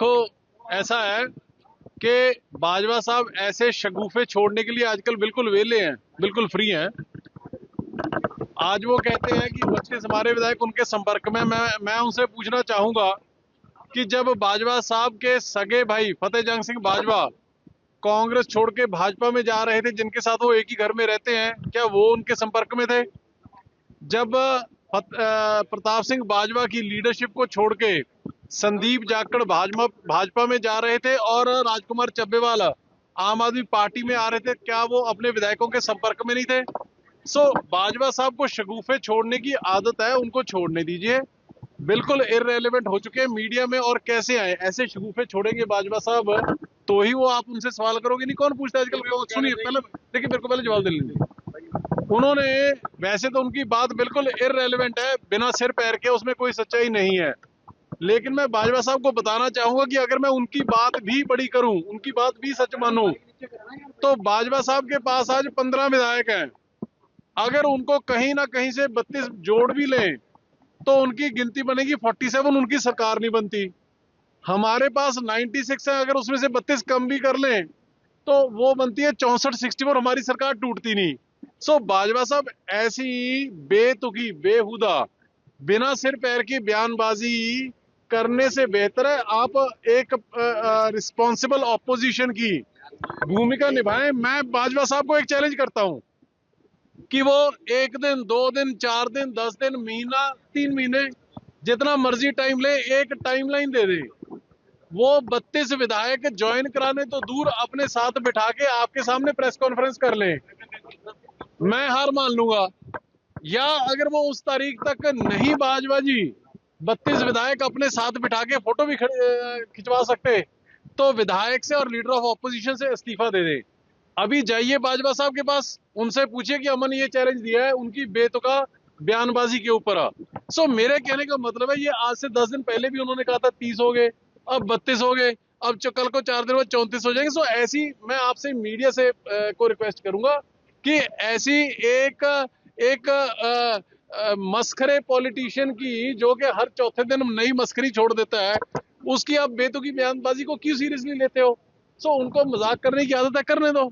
देखो, ऐसा है कि बाजवा साहब ऐसे शगुफे छोड़ने के लिए आजकल बिल्कुल वेले हैं, बिल्कुल फ्री हैं। आज वो कहते हैं कि बच्चे हमारे विधायक, उनके संपर्क में मैं मैं उनसे पूछना चाहूँगा कि जब बाजवा साहब के सगे भाई फतेह जंग सिंह बाजवा कांग्रेस छोड़ के भाजपा में जा रहे थे, जिनके साथ वो एक ही घर में रहते हैं, क्या वो उनके संपर्क में थे? जब प्रताप सिंह बाजवा की लीडरशिप को छोड़ के संदीप जाखड़ भाजपा भाजपा में जा रहे थे और राजकुमार चब्बेवाल आम आदमी पार्टी में आ रहे थे। क्या वो अपने विधायकों के संपर्क में नहीं थे? सो बाजवा साहब को शगुफे छोड़ने की आदत है उनको छोड़ने दीजिए। बिल्कुल इरेलीवेंट हो चुके हैं मीडिया में और कैसे आए? ऐसे शगुफे छोड़ेंगे बाजवा साहब तो ही वो आप उनसे सवाल करोगे नहीं? कौन पूछता है आजकल? सुनिए पहले देखिए मेरे को पहले जवाब दे लीजिए उन्होंने वैसे तो उनकी बात बिल्कुल इरेलीवेंट है बिना सिर पैर के उसमें कोई सच्चाई नहीं है। लेकिन मैं बाजवा साहब को बताना चाहूँगा कि अगर मैं उनकी बात भी बड़ी करूँ, उनकी बात भी सच मानूं तो बाजवा साहब के पास आज पंद्रह विधायक हैं। अगर उनको कहीं ना कहीं से बत्तीस जोड़ भी लें तो उनकी गिनती बनेगी फोर्टी सेवन उनकी सरकार नहीं बनती। हमारे पास 96 है, अगर उसमें से 32 कम भी कर लें तो वो बनती है चौसठ, सिक्सटी फोर हमारी सरकार टूटती नहीं। सो बाजवा साहब, ऐसी बेतुकी, बेहुदा, बिना सिर पैर की बयानबाजी करने से बेहतर है। आप एक रिस्पॉन्सिबल ऑपोजिशन की भूमिका निभाएँ। मैं बाजवा साहब को एक चैलेंज करता हूँ कि वो एक दिन, दो दिन, चार दिन, दस दिन, महीना, तीन महीने, जितना मर्ज़ी टाइम ले, एक टाइमलाइन दे दे। वो बत्तीस विधायक ज्वाइन कराने तो दूर अपने साथ बिठा के आपके सामने प्रेस कॉन्फ्रेंस कर ले। मैं हार मान लूँगा। या अगर वो उस तारीख तक नहीं बाजबाजी बत्तीस विधायक अपने साथ बिठा के फ़ोटो भी खिंचवा सकते तो विधायक से और लीडर ऑफ़ ऑपोजिशन से इस्तीफा दे दे। अभी जाइए बाजवा साहब के पास उनसे पूछिए कि अमन ये चैलेंज दिया है उनकी बेतुका बयानबाजी के ऊपर सो मेरे कहने का मतलब है ये आज से दस दिन पहले भी उन्होंने कहा था तीस हो गए अब बत्तीस हो गए अब कल को चार दिन बाद चौंतीस हो जाएँगे। सो ऐसी मैं आपसे मीडिया से को रिक्वेस्ट करूँगा कि ऐसी एक एक आ, मस्खरे पॉलिटिशियन की, जो कि हर चौथे दिन नई मस्करी छोड़ देता है, उसकी आप बेतुकी बयानबाजी को क्यों सीरियसली लेते हो? सो उनको मज़ाक करने की आदत है, करने दो।